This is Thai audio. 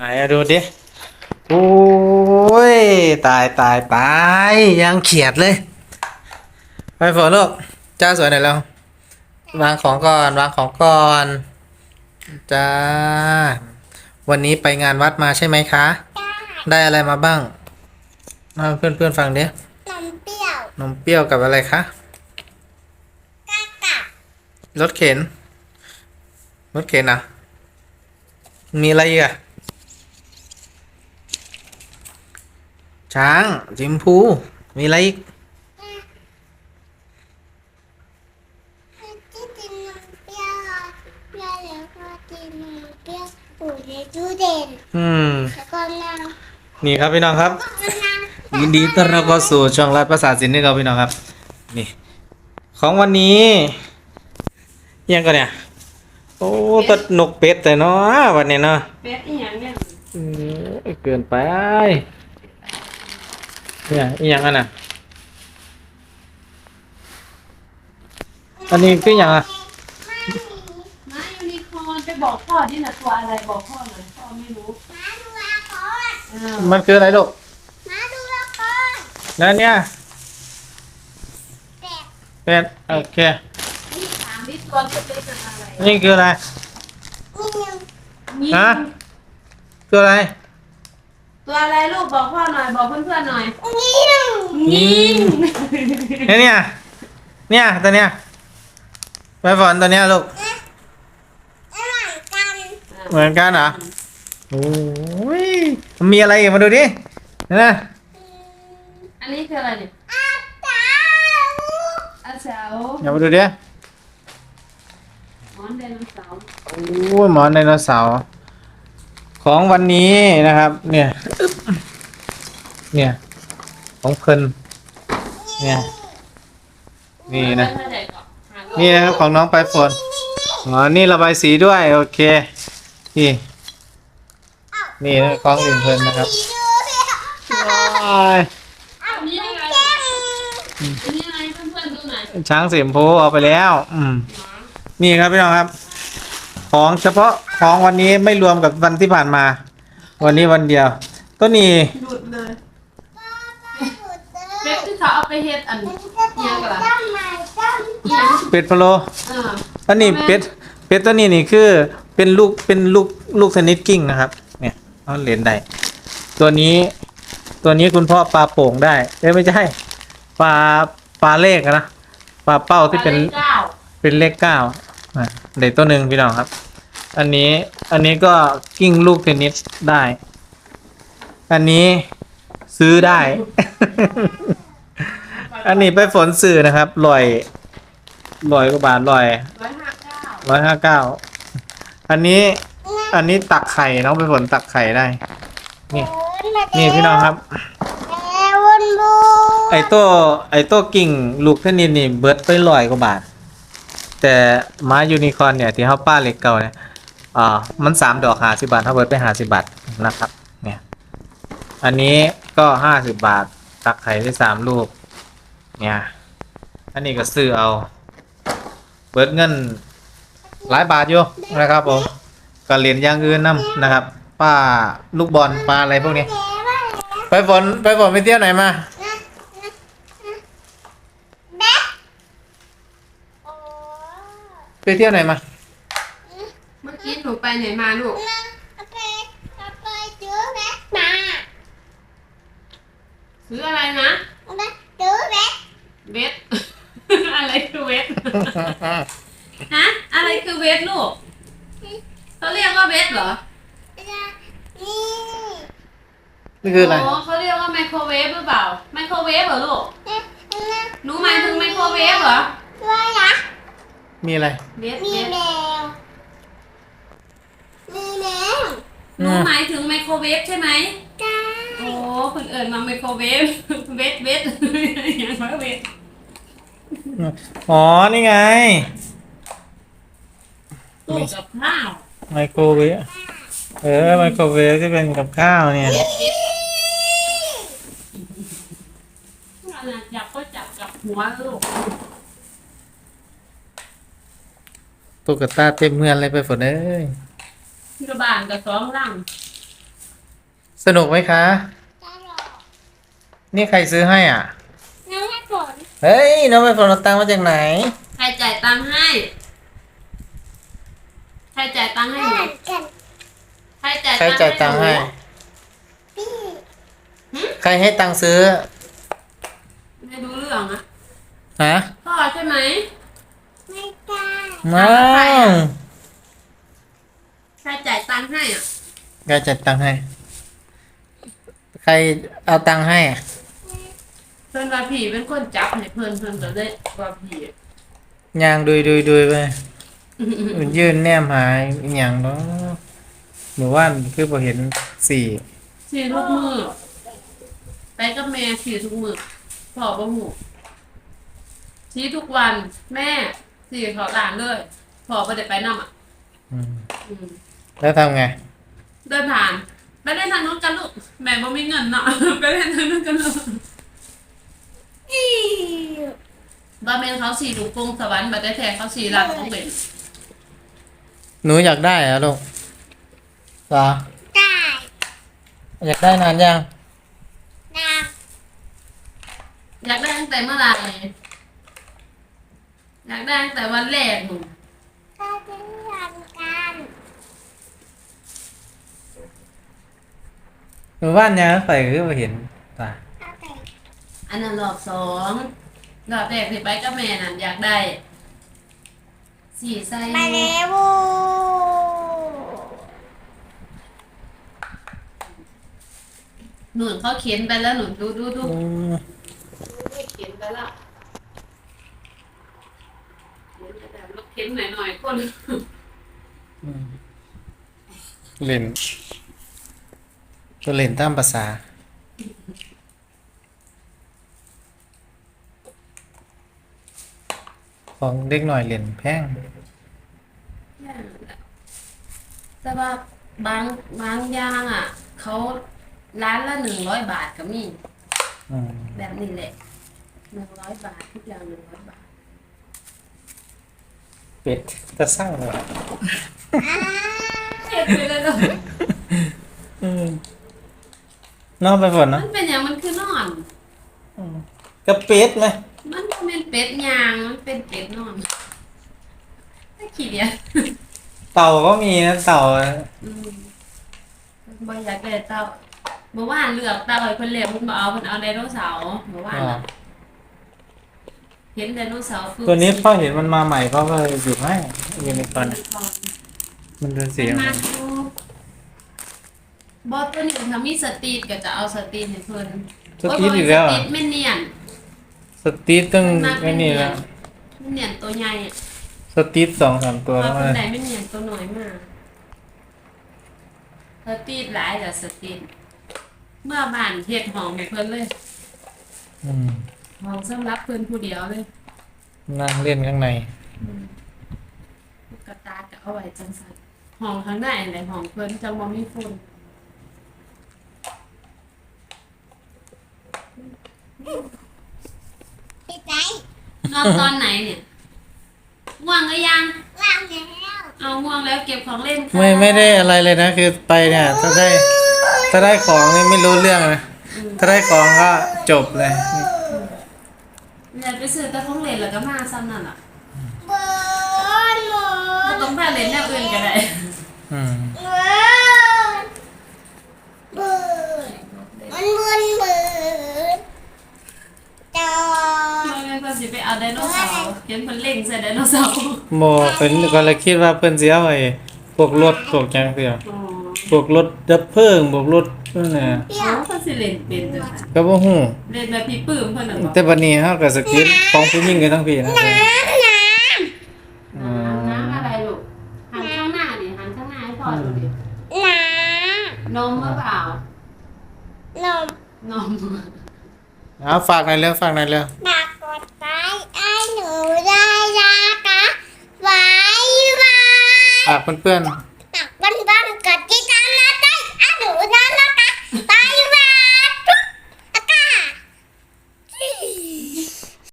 ไหนอะดูดิโอ้ยตายตายตายยังเขียดเลย ไปฝนลูกจ้าสวยหน่อยแล้ววางของก่อนวางของก่อนจ้าวันนี้ไปงานวัดมาใช่ไหมคะ ได้อะไรมาบ้างมาเพื่อนเพื่อนๆฟังดินมเปรี้ยวนมเปรี้ยวกับอะไรคะกากัดรถเข็นรถเข็นอะ มีอะไรอีกอะ ช้างจิมพู มีอะไรอีกที่กินนมเปรี้ยวเปรี้ยวแล้วก็กินนมเปรี้ยวปู่ในตู้เด่นอืมแล้วก็นั่งนี่ครับพี่น้องครับก็นั่งยินดีต้อนรับเข้าสู่ช่องรัฐภาษาศิลป์นี่ครับพี่น้องครับ นี่ ของวันนี้ยังก็เนี่ย โอ้ตัดนกเป็ดแต่เนาะวันนี้เนาะเป็ดอีหยังเนี่ยอืมเกินไป เนี่ยอีหยังอันน่ะอันนี้คืออย่างอะมายูนิคอร์นไปบอกพ่อดิน่ะตัวอะไรบอกพ่อหน่อยพ่อไม่รู้มาดูละครอ้าวมันคืออะไรลูกมาดูละครแล้วเนี่ยแต่เป็ดโอเค นี่ถามดิตัวเป็ดเป็นอะไรนี่คืออะไรมีหนึ่งยิงฮะ คืออะไร ตัวอะไรลูกบอกพ่อหน่อยบอกเพื่อนๆหน่อยมีหนึ่งยิงเนี่ยเนี่ยเนี่ยตัวเนี้ยไปฝนตัวเนี้ยลูกเหมือนกันเหมือนกันเหรอโอ้ยมันมีอะไรอีกมาดูดินี่นะอันนี้คืออะไรเนี่ยอาตาอาเสาอย่ามาดูดิหมอนไดโนเสาร์โอ้ยหมอนไดโนเสาร์ของวันนี้นะครับ เนี่ย เนี่ย ของเพลินเนี่ย นี่นะไม่ได้ก่อนหาลูกนี่นะครับของน้องไปฝนอ๋อ นี่ระบายสีด้วย โอเค นี่ นี่นะของอื่นเพลินนะครับสีดูสิว้ายอันนี้อะไรแก้มอันนี้อะไรเพื่อนๆดูหน่อยช้างเสียมโพเอาไปแล้ว อืม นี่ครับพี่น้องครับ ของเฉพาะของวันนี้ไม่รวมกับวันที่ผ่านมา วันนี้วันเดียวก็นี่หลุดเลยหลุด เลเป็ยดที่เขาเอาไปเฮ็ดอันมันจะเป็นจ้ำใหม่จ้ำอีหยังเป็ดพะโล เอออันนี้เป็ดเป็ดตัวนี้นี่คือเป็นลูกเป็นลูกลูกสนิทกิ้งนะครับ เนี่ยเอาเหรียญได้ตัวนี้ ตัวนี้คุณพ่อปลาโป่งได้เอ้ยไม่ใช่ปลาปลาเลขอะนะปลาเป้าที่เป็นปลาลขเก้าเป็นเลขเก้าอะเด็กตัวหนึ่งพี่น้องครับ อันนี้อันนี้ก็กิ้งลูกเทนนิสได้ อันนี้ ซื้อได้ อันนี้ไปฝนสื่อนะครับลอยลอยกว่าบาทลอยร้อยห้าเก้าร้อยห้าเก้าอันนี้ อันนี้ตักไข่น้องไปฝนตักไข่ได้ นี่ นี่พี่น้องครับแม่วนบูไอ้ตัวไอ้ตัวกิ่งลูกเทนนิสนี่เบิดไปลอยกว่าบาท แต่ม้ายูนิคอร์นเนี่ยที่เขาป้าเหล็กเก่าเนี่ยอ่ามันสามดอกหาสิบาทเขาเบิดไปหาสิบาทนะครับ เนี่ย อันนี้ ก็ห้าสิบบาท ตักไข่ได้สามลูก เนี่ย อันนี้ก็ซื้อเอา เบิดเงินหลายบาทอยู่นะครับผมก็เหรียญอย่างอื่นนํนะครับป้าลูกบอลปลาอะไรพวกนี้ ไปฝนไปฝนไปเที่ยวไหนมาไปเที่ยวไหนมา เมื่อกี้หนูไปไหนมาลูก นะเอาไปเอาไปซื้อแบ๊กมา ซื้ออะไรนะเอาไปซื้อแบ๊กเวท อะไรคือเวท ฮะ อะไรคือเวทลูกเขาเรียกว่าเวทเหรอ นี่นี่คืออะไรโเขาเรียกว่าไมโครเวฟหรือเปล่า ไมโครเวฟเหรอลูกนี่นะหนูหมายถึงไมโครเวฟเหรอด้วยนะมีอะไร เวทมีเวทแมวมีแมวหนูหมายถึงไมโครเวฟใช่ไหมจ้า โอ้คนเอิญมาไมโครเวฟเวทเวทอย่างว่าเวทอ๋อ นี่ไง ตู้กับข้าวไมโครเวฟ เออ ไมโครเวฟที่เป็นกับข้าวเนี่ยขนาดจับก็จับกับหัวลูกตุ๊กตาเต็มเมือนเลยไปฝนเอ้ย ที่ระบานกับสองร่าง สนุกไหมคะตลอดนี่ใครซื้อให้อะ น้องให้ฝนเฮ้ย น้องไปฝนเอาตังค์มาจากไหน ใครจ่ายตังค์ให้ ใครจ่ายตังค์ให้หเหนูมือนกันใครจ่ายใครจ่ายตังค์ให้ พี่ใครให้ตังค์ซื้อไม่รู้เรื่องอะฮะพ่อใช่ไหม ไม่ได้น้องใครจ่ายตังค์ให้อะ ใครจัดตังค์ให้ใค รเอาตังค์ให้อะเพื่อนว่าผีเป็นคนจับให้เพื่อนเพื่อนก็เลยว่าผียางดุยดุยดุยไปยืนแนมหายอหย่างเนาะหนูว่าคือพอเห็นสี่สี่ทุกมือไปกับแม่สี่ทุกมือพ่อบ่หูชี้ทุกวันแม่สี่ขอหลานเลยพ่อไปได้ไปนำอะอืมอืมแล้วทำไง เดินผ่าน ไปเล่นทางนู้นกันลูกแม่บ่มีเงินเนาะไปเล่นทางนู้นกันลูกอีบ้าแม่นเขาสี่ลูกกงสวรรค์บัดได้แท้เขาสี่หลักของเป็นหนูอยากได้เหรอลูกเหรอได้อยากได้นานยังนะอยากได้ตั้งแต่เมื่อไหร่อยากได้ตั้งแต่วันแรกหนูก็เป็นกันกัน หนูบ้านยังไปคือพอเห็นตาเอาไปอันนั้นรอบสองรอบแรกที่ไปกับแม่นั่นอยากได้สี่ไส้มาแล้วหนุนเขาเขียนไปแล้วหนุนดูดูดูอืมเขียนไปแล้วเขียนไปแต่รถเข็นหน่อยหน่อยๆคนเล่น ก็เล่นตามภาษา ของเด็กหน่อยเล่นแพงแต่ว่าบางบางอย่างอะ เขาร้านละหนึ่งร้อยบาทก็มี อืมแบบนี้แหละหนึ่งร้อยบาททุกอย่างหนึ่งร้อยบาทเป็ดจะสร้างเลยเก็บไปเลยลูกอืม นอนไปฝนมัเนาะนเป็นอย่างมันคือนอนกระเป็ดไหมมันบ่เป็นเป็ดยาง มันเป็นเป็ดนอนไม่ขี้เดียจเต่าก็มีนะเต่าอืมบ่อยากได้เต่าเมื่อวานเลือกเต่าให้เพิ่นเลี้ยงเพิ่นบ่เอาเพิ่นเอาไดโนเสาร์เมื่อวานอ๋อน่ะเห็นไดโนเสาร์ฟึกตัวนี้พ่อเห็นมันมาใหม่พ่อก็เลยหยิบให้ยูนิคอร์นอะมันเป็นสีเสียอะไรมาดู บอตัวนี้ถ้ามีสตรีทก็จะเอาสตรีทให้เพิ่นสตีดอีกแล้วสตอะรีทไม่เนียนสตีดต้องนักไอ้นี่แล้วไม่เนียนตัวใหญ่อะสตีดสองสามตัวพอแล้วคมันนใดไม่เนียนตัวน้อยมากสตรีทหลายแต่สตรีทเมื่อบ้านเฮ็ดห้องให้เพิ่นเลยอืมห้องสำหรับเพิ่นผู้เดียวเลยนั่งเล่นข้างในลูกกระตาก็เอาไว้จังซั่นห้องข้างในแหละห้องเพิ่นจังบ่มีฝุ่น ปิดใจ น อนตอนไหนเนี่ยง่วงหรือยังวางแล้วเอาง่วงแล้วเก็บของเล่นค่ะไม่ไม่ได้อะไรเลยนะ คือไปเนี่ยถ้าได้ถ้าได้ของนี่ไม่รู้เรื่องนะถ้าได้ของก็จบเลยอยากไปซื้อแต่ของเล่นแล้วก็มาซ้ำนั่นล่ะเบิร์นหมบ่ดต้องพาเล่นแนวอื่นก็ได้อืม เบิร์นเบิร์นมันเบิร์นเบิร์นจอ เมื่อไงก็สิไปเอาไดโนเสาร์เห็นเพิ่นเล่ง ใส่ไดโนเสาร์โมเป็นก็เลยคิดว่าเพิ่นเสียไอ้พวกรถพวกจังเสียอ๋อพวกรถดับเพลิงพวกรถนั่นน่ะเปรี้ยเขาวก็สิเล่นเป็นจังซั่นก็บ่ฮู้เล่นแบบพี่ปื้มเพิ่นน่ะบ่แต่บัดนี้เฮาก็สกิลของผู้หญิงกันทั้งพี่นะน้ำน้อืมน้ำอะไรลูกหันข้างหน้าดิหันข้างหน้าให้พ่อดูดิำน้นมหรือเปล่าำนม นม เอาฝากหน่อยเร็วฝากหน่อยเร็วฝากกดไลค์ให้ ยากะได้นะคะบายบายฝากเพื่อนๆ